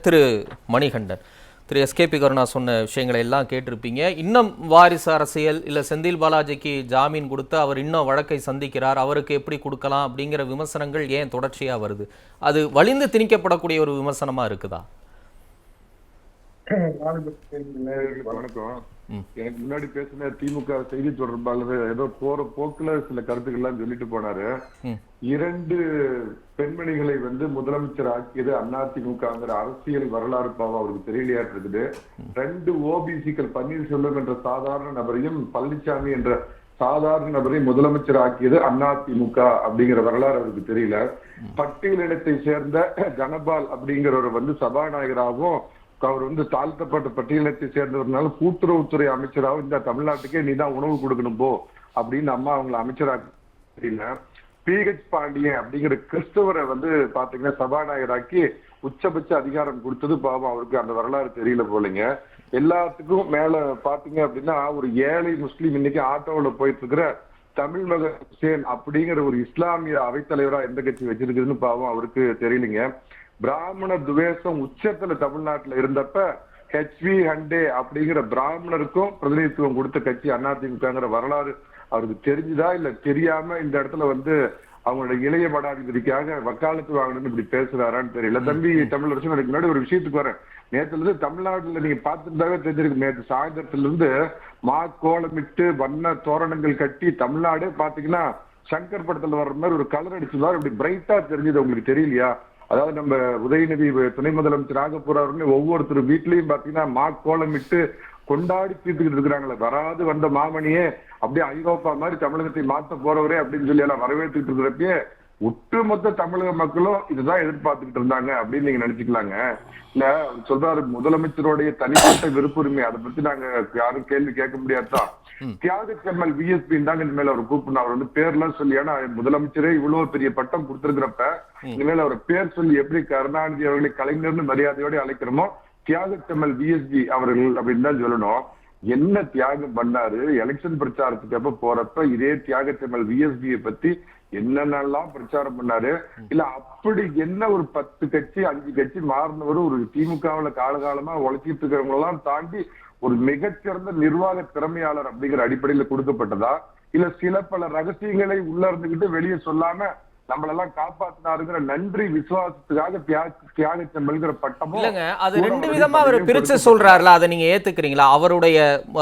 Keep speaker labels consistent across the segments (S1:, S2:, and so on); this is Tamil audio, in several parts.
S1: திரு மணிகண்டன் திரு எஸ்கேபி கருணா சொன்ன விஷயங்களை எல்லாம் கேட்டிருப்பீங்க. இன்னும் வாரிசு அரசியல் இல்லை செந்தில் பாலாஜிக்கு ஜாமீன் கொடுத்து அவர் இன்னும் வழக்கை சந்திக்கிறார் அவருக்கு எப்படி கொடுக்கலாம் அப்படிங்கிற விமர்சனங்கள் ஏன் தொடர்ச்சியாக வருது? அது வலிந்து திணிக்கப்படக்கூடிய ஒரு விமர்சனமா இருக்குதா?
S2: வணக்கம். எனக்கு முன்னாடி பேசின திமுக செய்தி தொடர்பாளர் ஏதோ போற போக்குல சில கருத்துக்கள் எல்லாம் சொல்லிட்டு போனாரு. இரண்டு பெண்மணிகளை வந்து முதலமைச்சர் ஆக்கியது அதிமுகங்கிற அரசியல் வரலாறு பாவம் அவருக்கு தெரியலையாட்டு இருக்குது ரெண்டு ஓபிசிக்கள் பன்னீர்செல்வம் என்ற சாதாரண நபரையும் பழனிசாமி என்ற சாதாரண நபரை முதலமைச்சர் ஆக்கியது அதிமுக அப்படிங்கிற வரலாறு அவருக்கு தெரியல. பட்டியலினத்தை சேர்ந்த ஜனபால் அப்படிங்கிறவர் வந்து சபாநாயகராகவும் அவர் வந்து தாழ்த்தப்பட்ட பட்டியலத்தை சேர்ந்தவர்னால கூட்டுறவுத்துறை அமைச்சராகவும் இந்த தமிழ்நாட்டுக்கே நீ தான் உணவு கொடுக்கணும் போ அப்படின்னு அம்மா அவங்களை அமைச்சராக தெரியல பிஹெச் பாண்டியன் அப்படிங்கிற கிறிஸ்தவரை வந்து பாத்தீங்கன்னா சபாநாயகராக்கி உச்சபட்ச அதிகாரம் கொடுத்தது பாவம். அவருக்கு அந்த வரலாறு தெரியல போலங்க. எல்லாத்துக்கும் மேல பாத்தீங்க அப்படின்னா ஒரு ஏழை முஸ்லீம் இன்னைக்கு ஆட்டோவில் போயிட்டு இருக்கிற தமிழ் மக ஹுசேன் அப்படிங்கிற ஒரு இஸ்லாமிய அவைத்தலைவரா எந்த கட்சி வச்சிருக்குதுன்னு பாவம் அவருக்கு தெரியலங்க. பிராமண துவேஷம் உச்சத்துல தமிழ்நாட்டுல இருந்தப்ப ஹெச்வி ஹண்டே அப்படிங்கிற பிராமணருக்கும் பிரதிநிதித்துவம் கொடுத்த கட்சி அதிமுகங்கிற வரலாறு அவருக்கு தெரிஞ்சுதா இல்ல தெரியாம இந்த இடத்துல வந்து அவங்களோட இளைய மடாதிபதிக்காக வக்காலத்து வாங்கணும்னு இப்படி பேசுறாரான்னு தெரியல. தம்பி தமிழரசன் எனக்கு முன்னாடி ஒரு விஷயத்துக்கு வரேன். நேத்துல இருந்து தமிழ்நாட்டுல நீங்க பார்த்துட்டாவே தெரிஞ்சிருக்கு நேற்று சாயந்தரத்துல இருந்து மா கோலமிட்டு வண்ண தோரணங்கள் கட்டி தமிழ்நாடே பாத்தீங்கன்னா சங்கர் படத்துல வர்ற மாதிரி ஒரு கலர் அடிச்சதா இப்படி பிரைட்டா தெரிஞ்சது. உங்களுக்கு தெரியலையா? அதாவது நம்ம உதயநிதி துணை முதலமைச்சர் போறாருன்னு ஒவ்வொருத்தர் வீட்லயும் பாத்தீங்கன்னா மா கோலமிட்டு கொண்டாடி தீர்த்துக்கிட்டு இருக்கிறாங்களே. வராது வந்த மாமணியே அப்படியே ஐரோப்பா மாதிரி தமிழகத்தை மாத்த போறவரே அப்படின்னு சொல்லி எல்லாம் வரவேற்றுக்கிட்டு இருக்கிறப்பயே ஒட்டுமொத்த தமிழக மக்களும் இதுதான் எதிர்பார்த்துக்கிட்டு இருந்தாங்க அப்படின்னு நீங்க நினைச்சுக்கலாங்க. இல்ல சொல்றாரு முதலமைச்சருடைய தனிப்பட்ட விருப்புரிமை அதை பத்தி நாங்க யாரும் கேள்வி கேட்க முடியாதுதான். தியாக செம்மல் விஎஸ்பி தாங்க இனிமேல் அவர் கூப்பிடணும். அவர் வந்து பேர்லாம் சொல்லி ஏன்னா முதலமைச்சரே இவ்வளவு பெரிய பட்டம் கொடுத்திருக்கிறப்ப இனிமேல் அவர் பேர் சொல்லி எப்படி கருணாநிதி அவர்களை கலைஞர்னு மரியாதையோட அழைக்கிறோமோ தியாக செம்மல் விஎஸ்பி அவர்கள் அப்படின்னு தான் சொல்லணும். என்ன தியாகம் பண்ணாரு? எலெக்ஷன் பிரச்சாரத்துக்கு அப்ப போறப்ப இதே தியாக செம்மல் விஎஸ்பியை பத்தி என்னென்னலாம் பிரச்சாரம் பண்ணாரு? இல்ல அப்படி என்ன ஒரு பத்து கட்சி அஞ்சு கட்சி மாறினவர் ஒரு திமுகவுல காலகாலமா உழைச்சிட்டு இருக்கிறவங்க எல்லாம் தாண்டி ஒரு மிகச்சிறந்த நிர்வாக திறமையாளர் அப்படிங்கிற அடிப்படையில கொடுக்கப்பட்டதா? இல்ல சில பல ரகசியங்களை உள்ள இருந்துகிட்டு வெளியே சொல்லாம நம்மளெல்லாம் காப்பாத்தினாருங்கிற நன்றி விசுவாசத்துக்காக தியாக தியாக செம்மல்கிற பட்டமும்
S1: இல்லைங்க அது ரெண்டு விதமா அவர் பிரிச்சு. சொல்றாருல அதை நீங்க ஏத்துக்கிறீங்களா அவருடைய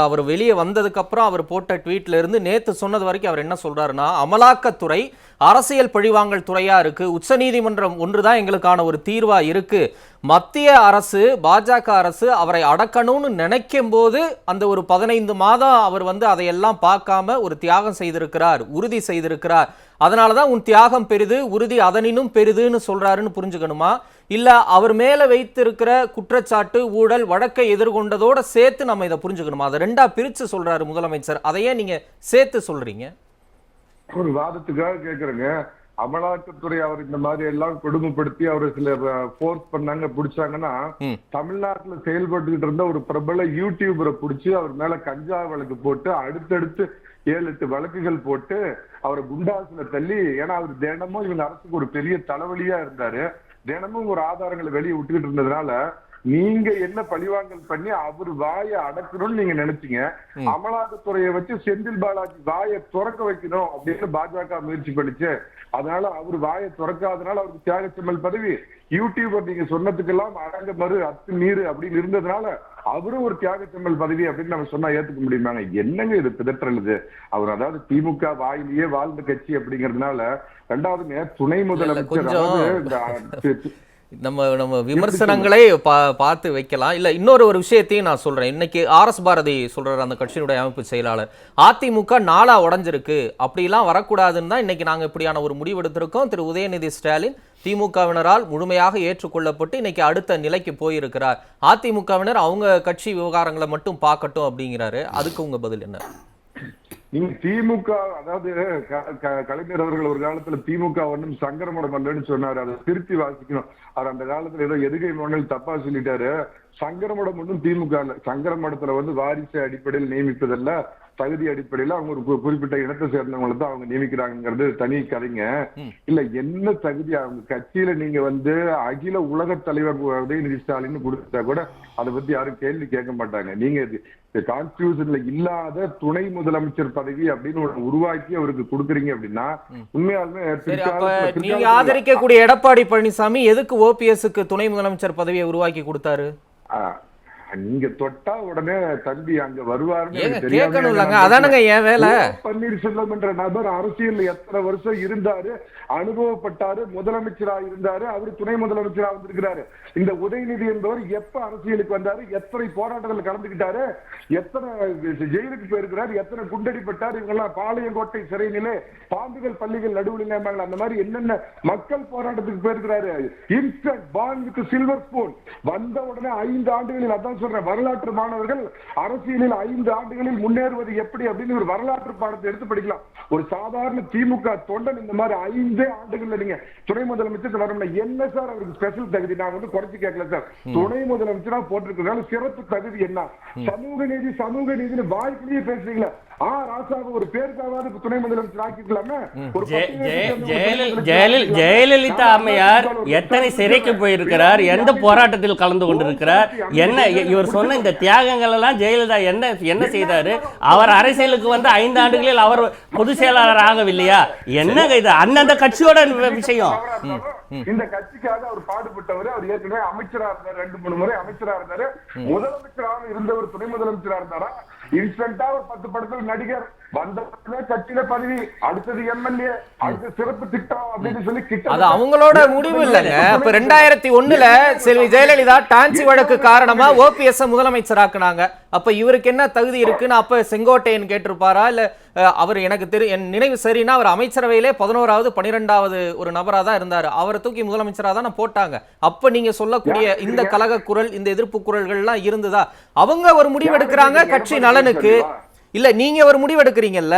S1: அவர் வெளியே வந்ததுக்கு அப்புறம் அவர் போட்ட ட்வீட்ல இருந்து நேத்து சொன்னது வரைக்கும் அவர் என்ன சொல்றாருன்னா அமலாக்கத்துறை அரசியல் பழிவாங்கல் துறையா இருக்கு. உச்சநீதிமன்றம் ஒன்றுதான் எங்களுக்கான ஒரு தீர்வா இருக்கு. மத்திய அரசு பாஜக அரசு அவரை அடக்கணும்னு நினைக்கும் போது அந்த ஒரு பதினைந்து மாதம் அவர் வந்து அதையெல்லாம் பார்க்காம ஒரு தியாகம் செய்திருக்கிறார் உறுதி செய்திருக்கிறார். அதனாலதான் உன் தியாகம் பெரிது உறுதி அதனினும் பெரிதுன்னு சொல்றாருன்னு புரிஞ்சுக்கணுமா? இல்ல அவர் மேல வைத்திருக்கிற குற்றச்சாட்டு ஊழல் வழக்கை எதிர்கொண்டதோட சேர்த்து நம்ம இதை புரிஞ்சுக்கணுமா? அதை ரெண்டா பிரிச்சு சொல்றாரு முதலமைச்சர். அதையே நீங்க சேர்த்து சொல்றீங்க.
S2: ஒரு வாதத்துக்காக கேக்குறேங்க அமலாக்கத்துறை அவர் இந்த மாதிரி எல்லாம் கொடுமைப்படுத்தி அவர் சில போர்ஸ் பண்ணாங்க பிடிச்சாங்கன்னா. தமிழ்நாட்டுல செயல்பட்டுக்கிட்டு இருந்த ஒரு பிரபல யூடியூபரை பிடிச்சி அவர் மேல கஞ்சா வழக்கு போட்டு அடுத்தடுத்து ஏழு எட்டு வழக்குகள் போட்டு அவரை குண்டாசுல தள்ளி ஏன்னா அவர் தினமும் இவங்க அரசுக்கு ஒரு பெரிய தலைவலியா இருந்தாரு தினமும் ஒரு ஆதாரங்களை வெளியே விட்டுக்கிட்டு இருந்ததுனால நீங்க என்ன பழிவாங்கல் பண்ணி அவர் வாயை அடக்கணும்னு நீங்க நினைச்சீங்க. அமலாக்கத்துறையை வச்சு செந்தில் பாலாஜி வாயை திறக்க வைக்கணும் அப்படின்னு பாஜக முயற்சி பண்ணிச்சு. அதனால அவர் வாயை திறக்காதனால அவருக்கு தியாகச்செம்மல் பதவி. யூடியூபர் நீங்க சொன்னதுக்கெல்லாம் அடங்க மறு அத்து நீரு அப்படின்னு இருந்ததுனால அவரும் ஒரு தியாகச்செம்மல் பதவி அப்படின்னு நம்ம சொன்னா ஏத்துக்க முடியுமாங்க? என்னங்க இது பிதற்றல் இது அவர் அதாவது திமுக வாயிலேயே வாழ்ந்த கட்சி அப்படிங்கறதுனால ரெண்டாவதுங்க துணை முதலமைச்சர் அதாவது
S1: நம்ம நம்ம விமர்சனங்களை பா பார்த்து வைக்கலாம். இல்ல இன்னொரு ஒரு விஷயத்தையும் நான் சொல்றேன். இன்னைக்கு ஆர்எஸ் பாரதி சொல்றாரு அந்த கட்சியினுடைய அமைப்பு செயலாளர். அதிமுக நாளா உடைஞ்சிருக்கு. அப்படிலாம் வரக்கூடாதுன்னு தான் இன்னைக்கு நாங்க இப்படியான ஒரு முடிவு எடுத்திருக்கோம். திரு. உதயநிதி ஸ்டாலின் திமுகவினரால் முழுமையாக ஏற்றுக்கொள்ளப்பட்டு இன்னைக்கு அடுத்த நிலைக்கு போயிருக்கிறார். அதிமுகவினர் அவங்க கட்சி விவகாரங்களை மட்டும் பார்க்கட்டும் அப்படிங்கிறாரு. அதுக்கு உங்க பதில் என்ன?
S2: திமுக அதாவது க- க- கலைஞர் அவர்கள் ஒரு காலத்துல திமுக ஒன்றும் சங்கரமடம் அல்லன்னு சொன்னாரு. அதை திருத்தி வாசிக்கணும். அவர் அந்த காலத்துல ஏதோ எதுகை மண்ணில் தப்பா சொல்லிட்டாரு. சங்கரமடம் ஒன்றும் திமுக இல்ல. சங்கரமடத்துல வந்து வாரிசு அடிப்படையில் நியமிப்பதல்ல. தகுதி அடிப்படையில அவங்க ஒரு குறிப்பிட்ட இனத்தை சேர்ந்தவங்களை தான் அவங்க நியமிக்கிறாங்கிறது தனி கதைங்க. இல்ல என்ன தகுதி அவங்க? கட்சியில நீங்க வந்து அகில உலக தலைவர் உதயநிதி ஸ்டாலின் கொடுத்தா கூட அதை பத்தி யாரும் கேள்வி கேட்க மாட்டாங்க. நீங்க கான்ஸ்டியூஷன்ல இல்லாத துணை முதலமைச்சர் பதவி அப்படின்னு உருவாக்கி அவருக்கு கொடுக்குறீங்க அப்படின்னா உண்மையாலுமே
S1: நீங்க ஆதரிக்கக்கூடிய எடப்பாடி பழனிசாமி எதுக்கு ஓபிஎஸ்க்கு துணை முதலமைச்சர் பதவியை உருவாக்கி கொடுத்தாரு?
S2: நீங்க தொட்டா உடனே தம்பி அங்க வருவாருன்னு
S1: அதானுங்க என் வேலை.
S2: பன்னீர்செல்வம் என்ற நபர் அரசியல் எத்தனை வருஷம் இருந்தாரு அனுபவப்பட்டாரு முதலமைச்சரா இருந்தாரு அவரு துணை முதலமைச்சரா வந்திருக்கிறாரு. இந்த உதயநிதி என்பவர் எப்ப அரசியலுக்கு வந்தாரு எத்தனை போராட்டத்தில் கலந்துக்கிட்டாரு எத்தனை ஜெயிலுக்கு போயிருக்கிறாரு எத்தனை குண்டடிப்பட்டார் இவங்கெல்லாம் பாளையங்கோட்டை சிறையிலே பாம்புகள் பள்ளிகள் நடுவில் அந்த மாதிரி என்னென்ன மக்கள் போராட்டத்துக்கு போயிருக்கிறாரு. Instant pan with silver spoon வந்த உடனே ஐந்து ஆண்டுகளில் அதான் சொல்றேன் வரலாற்று மாணவர்கள் அரசியலில் ஐந்து ஆண்டுகளில் முன்னேறுவது எப்படி அப்படின்னு ஒரு வரலாற்று பாடத்தை எடுத்து படிக்கலாம். ஒரு சாதாரண திமுக தொண்டன் இந்த மாதிரி ஐந்தே ஆண்டுகள்ல நீங்க துணை முதலமைச்சர் வரணும் என்ன சார் அவருக்கு ஸ்பெஷல் தகுதி? நான் வந்து குறைச்சு கேட்கல சார். துணை முதலமைச்சரா போட்டிருக்கிறதுனால சிறப்பு தகுதி என்ன? சமூக நீதி சமூக நீதினு வாய்ப்புலயே பேசுறீங்களா. ஆ ராசாவை ஒரு பேருக்காவது துணை முதலமைச்சர் ஆக்கிக்கலாமே.
S3: ஜெயலலிதா அம்மையார் எத்தனை சிறைக்கு போயிருக்கிறார்? எந்த போராட்டத்தில் கலந்து கொண்டிருக்கிறார்? என்ன இவர் சொன்ன இந்த தியாகங்கள் எல்லாம் ஜெயலலிதா என்ன என்ன செய்தாரு? அவர் அரசியலுக்கு வந்து ஐந்து ஆண்டுகளில் அவர் பொதுச் செயலாளர் ஆகவில்லையா? என்னங்க இது? அந்தந்த கட்சியோட விஷயம்.
S2: இந்த கட்சிக்காக அவர் பாடுபட்டவர். அவர் ஏற்கனவே அமைச்சரா இருந்தார். ரெண்டு மூணு முறை அமைச்சரா இருந்தாரு. முதலமைச்சராக இருந்தவர் துணை முதலமைச்சரா இருந்தாரா? இன்ஸ்டன்டா ஒரு பத்து படத்துல நடிகர் வந்த உடனே கட்சியில பதவி அடுத்தது எம்எல்ஏ அடுத்த சிறப்பு திட்டம் அப்படின்னு சொல்லி கிட்ட
S1: அது அவங்களோட முடிவு இல்லைங்க. இப்ப ரெண்டாயிரத்தி ஒண்ணுல செல்வி ஜெயலலிதா டான்சி வழக்கு காரணமா ஓபிஎஸ் முதலமைச்சராக்குனாங்க. அப்ப இவருக்கு என்ன தகுதி இருக்குன்னு அப்ப செங்கோட்டையன் கேட்டிருப்பாரா? இல்ல அவர் எனக்கு தெரி என் நினைவு சரின்னா அவர் அமைச்சரவையிலே பதினோராவது பனிரெண்டாவது ஒரு நபரா தான் இருந்தாரு. அவரை தூக்கி முதலமைச்சரா தானே போட்டாங்க. அப்ப நீங்க சொல்லக்கூடிய இந்த கலக குரல் இந்த எதிர்ப்பு குரல்கள்லாம் இருந்ததா? அவங்க ஒரு முடிவு எடுக்கிறாங்க கட்சி நலனுக்கு. இல்லை நீங்கள் ஒரு முடிவு எடுக்கிறீங்கல்ல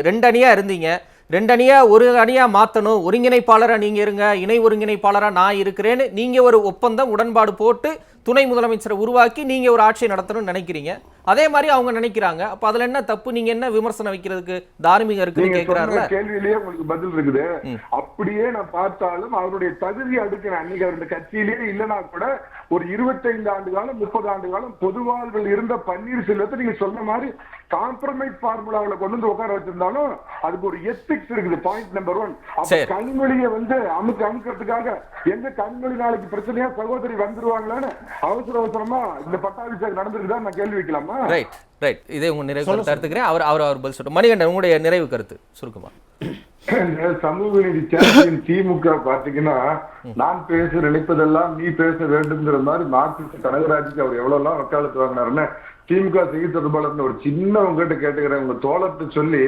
S1: ரெண்டு அணியாக இருந்தீங்க ரெண்டு அணியா ஒரு அணியா மாத்தணும். ஒருங்கிணைப்பாளரா நீங்க இருங்க. இணை ஒருங்கிணைப்பாளரா நான் இருக்கிறேன்னு நீங்க ஒரு ஒப்பந்தம் உடன்பாடு போட்டு துணை முதலமைச்சரை உருவாக்கி நீங்க ஒரு ஆட்சியை நடத்தணும்னு நினைக்கிறீங்க. அதே மாதிரி அவங்க நினைக்கிறாங்க. அப்ப அதுல என்ன தப்பு? நீங்க என்ன விமர்சனம் வைக்கிறதுக்கு தார்மீகம் இருக்குன்னு
S2: கேள்வியிலேயே உங்களுக்கு பதில் இருக்குது. அப்படியே நான் பார்த்தாலும் அவருடைய தகுதி அடுக்கிறேன் அன்னைக்கு அவர் இந்த கட்சியிலேயே இல்லைனா கூட ஒரு இருபத்தைந்து ஆண்டு காலம் முப்பது ஆண்டு காலம் பொது வாழ்வில் இருந்த பன்னீர்செல்வத்தை நீங்க சொன்ன மாதிரி காம்ப்ரமைஸ் ஃபார்முலாவில கொண்டு வந்து உட்கார வச்சிருந்தாலும் அதுக்கு ஒரு எத்திக்ஸ் இருக்குது பாயிண்ட் நம்பர் ஒன். கண்மொழியை வந்து அமுக்கு அமுக்கிறதுக்காக எங்க கண்மொழி நாளைக்கு பிரச்சனையா சகோதரி வந்துருவாங்களான்னு அவசர அவசரமா இந்த பட்டாபிஷேகம் நடந்திருக்குதா நான் கேள்வி வைக்கலாமா?
S1: ரைட் ரைட் இதே உங்க நிறைவு கருத்து எடுத்துக்கிறேன் அவர் அவர் அவர் பதில் சொல்லிட்டு மணிகண்டன் உங்களுடைய நிறைவு கருத்து சுருக்கமா.
S2: சமூக நீதி சேனலின் திமுக பாத்தீங்கன்னா நான் பேச நினைப்பதெல்லாம் நீ பேச வேண்டும்ங்கிற மாதிரி மார்க்சிஸ்ட் கனகராஜுக்கு அவர் எவ்வளவு எல்லாம் வக்காலத்து வாங்கினாருன்னு திமுக செய்தி தொடர்பாளர் ஒரு சின்ன உங்ககிட்ட கேட்டுக்கிறேன். உங்க தோழத்தை சொல்லி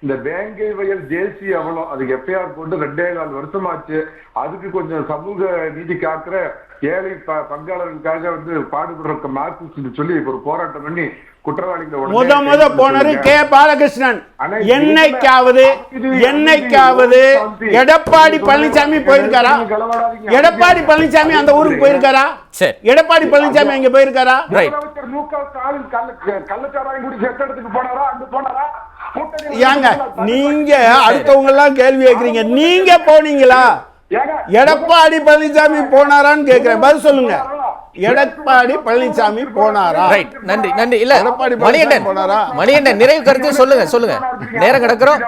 S2: இந்த வேங்கை வயல் தேசிய அவலம் அதுக்கு எஃப்ஐஆர் போட்டு ரெண்டே கால் வருஷமாச்சு. அதுக்கு கொஞ்சம் சமூக நீதி காக்கிற ஏழை ப- பங்காளர்களுக்காக வந்து பாடுபடுற மார்க்சிஸ்ட் சொல்லி ஒரு போராட்டம் பண்ணி
S4: முத முத
S2: பண்ணுங்க.
S4: கே. பாலகிருஷ்ணன். என்னைக்காவது என்னைக்காவது எடப்பாடி பழனிசாமி போயிருக்காரா? எடப்பாடி பழனிசாமி அந்த ஊருக்கு போயிருக்காரா?
S1: சரி.
S4: எடப்பாடி பழனிசாமி அங்க போயிருக்காரா? ஏங்க நீங்க அடுத்தவங்க எல்லாம் கேள்வி கேக்குறீங்க நீங்க போனீங்களா? எடப்பாடி பழனிசாமி போனாரான்னு கேக்குறேன் பதில் சொல்லுங்க. எடப்பாடி பழனிசாமி போனாரா?
S1: ரைட் நன்றி நன்றி. இல்ல
S4: எடப்பாடி பழனிசாமி போனாரா?
S1: மணிகண்டன் நிறைவு கருத்து சொல்லுங்க சொல்லுங்க. நேரம் கிடக்குறோம்.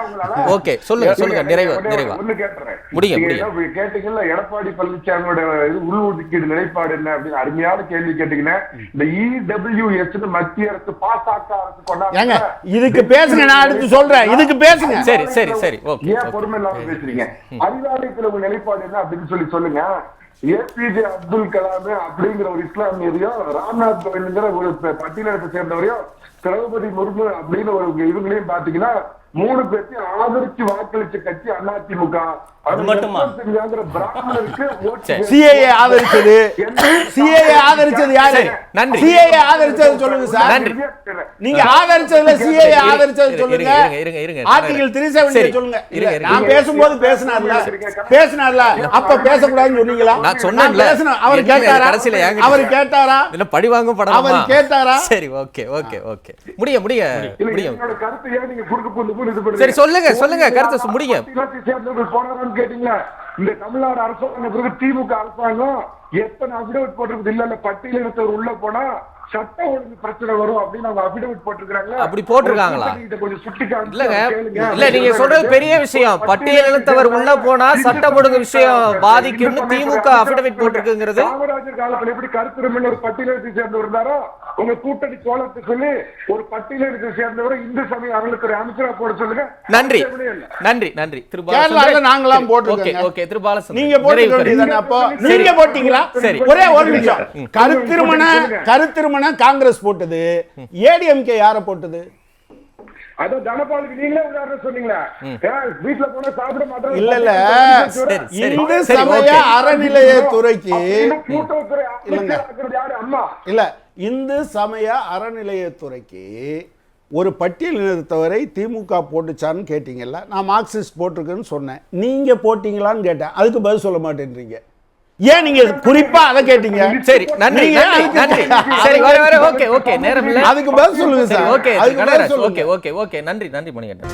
S1: ஓகே சொல்லுங்க சொல்லுங்க நிறைவு நிறைவா.
S2: என்ன இப்ப கேட்டீங்கல்ல எடப்பாடி பழனிசாமியோட இது உள்ஒதுக்கீடு நிலைப்பாடு என்ன அப்படின்னு அருமையான கேள்வி கேட்டீங்கன்னா இந்த இடபிள்யூஎஸ் மத்திய அரசு பாசாக்க அரசு
S4: இதுக்கு பேசுங்க நான் அடுத்து சொல்றேன். இதுக்கு பேசுங்க.
S1: சரி சரி சரி. ஓகே
S2: ஏன் பொறுமை இல்லாம பேசுறீங்க? உங்க நிலைப்பாடு என்ன அப்படின்னு சொல்லி சொல்லுங்க. ஏபிஜே அப்துல் கலாம் அப்படிங்கிற ஒரு இஸ்லாமியரையும் ராம்நாத் கோவிந்த்ங்கிற ஒரு பட்டியலத்தை சேர்ந்தவரையும் திரௌபதி முர்மு அப்படின்னு ஒரு இவங்களையும் பாத்தீங்கன்னா மூணு பேர்த்தையும் ஆதரிச்சு வாக்களிச்ச கட்சி அதிமுக
S3: அது மட்டுமா?
S4: சிஏஏ ஆதரிச்சது சிஏஏ ஆதரிச்சது யாரு
S1: நன்றி.
S4: சிஏஏ ஆதரிச்சது சொல்லுங்க சார்
S1: நன்றி.
S4: நீங்க ஆதரிச்சதுல சிஏஏ ஆதரிச்சது சொல்லுங்க
S1: இருங்க, இருங்க.
S4: ஆர்டிகல் த்ரீ செவன்டி
S1: சரி.
S4: சொல்லுங்க
S1: இருங்க.
S4: நான் பேசும்போது பேசினார்ல பேசினார்ல அப்ப பேசக்கூடாதுன்னு சொன்னீங்களா
S1: நான் சொன்னேன்ல.
S4: அவர் கேட்டாரா
S1: என்கிட்ட
S4: அவர் கேட்டாரா
S1: இல்ல பழி வாங்கும் படம்
S4: அவர் கேட்டாரா?
S1: சரி ஓகே ஓகே ஓகே முடிய முடிய
S2: இல்ல,
S1: முடிய
S2: என்னோட கருத்தை ஏன் நீங்க குறுக்கு புல்லு புல்லு இது பண்ணுறீங்க?
S1: சரி, சொல்லுங்க, சொல்லுங்க, கருத்தை
S2: சேர்ந்தவர்கள் போனாரான்னு கேட்டீங்களா? இந்த தமிழ்நாடு அரசாங்கம் பிறகு திமுக அரசாங்கம் எத்தனை அபிடவிட் போட்டிருக்குது? இல்ல இல்ல பட்டியலினத்தவர் உள்ள போனா சட்ட ஒழுங்கு பிரச்சனை வரும் அப்படின்னு அவங்க அபிடவிட் போட்டிருக்காங்க
S1: அப்படி போட்டிருக்காங்களா?
S2: கொஞ்சம் சுட்டி காமிச்சு
S1: இல்லங்க
S2: கேளுங்க.
S1: இல்ல நீங்க சொல்றது பெரிய விஷயம் பட்டியலினத்தவர் உள்ள போனா சட்டம் ஒழுங்கு விஷயம் பாதிக்கும்னு திமுக அபிடவிட் போட்டிருக்குங்கிறது
S2: காமராஜர் காலத்துல எப்படி கருத்துரிமையில் ஒரு பட்டியலத்தை சேர்ந்தவர் இருந்தாரோ உங்க கூட்டணி சொல்லி ஒரு பட்டியலத்தை சேர்ந்தவரை இந்து சமய அறநிலைத்துறை அமைச்சரா போட சொல்லுங்க
S1: நன்றி. நன்றி நன்றி திரு
S4: கேரளால
S1: பாலச்சந்திரன்.
S4: நாங்களாம் போட்டிருக்கோங்க.
S1: Okay okay Thiru Balachandran.
S4: நீங்க அப்போ
S2: சரி.
S4: நீங்க போட்டீங்களா
S1: சரி.
S4: ஒரே ஒரு நிமிஷம் கருத்திருமண கருத்திருமண காங்கிரஸ் போட்டது ஏடிஎம்கே யார போட்டது?
S2: அதான் தனபாலுக்கு நீங்களே உதாரணம் சொன்னீங்களா? ஏன் வீட்டுல போனா சாப்பிட மாட்டோம்
S4: இல்ல. இந்து சமய. அறநிலையத்துறைக்கு இல்ல இந்து சமய அறநிலையத்துறைக்கு ஒரு பட்டியலினத்தவரை திமுக போட்டுச்சான்னு கேட்டீங்கல்ல நான் மார்க்சிஸ்ட் போட்டிருக்கேன்னு சொன்னேன். நீங்க போட்டீங்களான்னு கேட்டேன். அதுக்கு பதில் சொல்ல மாட்டேன்றீங்க. ஏன் நீங்க குறிப்பா அதை கேட்டீங்க?
S1: சரி நன்றி நன்றி சரி வர வர ஓகே ஓகே நேரம் இல்ல.
S4: அதுக்கு பதில் சொல்லுங்க
S1: சரி ஓகே ஓகே ஓகே ஓகே நன்றி நன்றி மணிகண்டன்.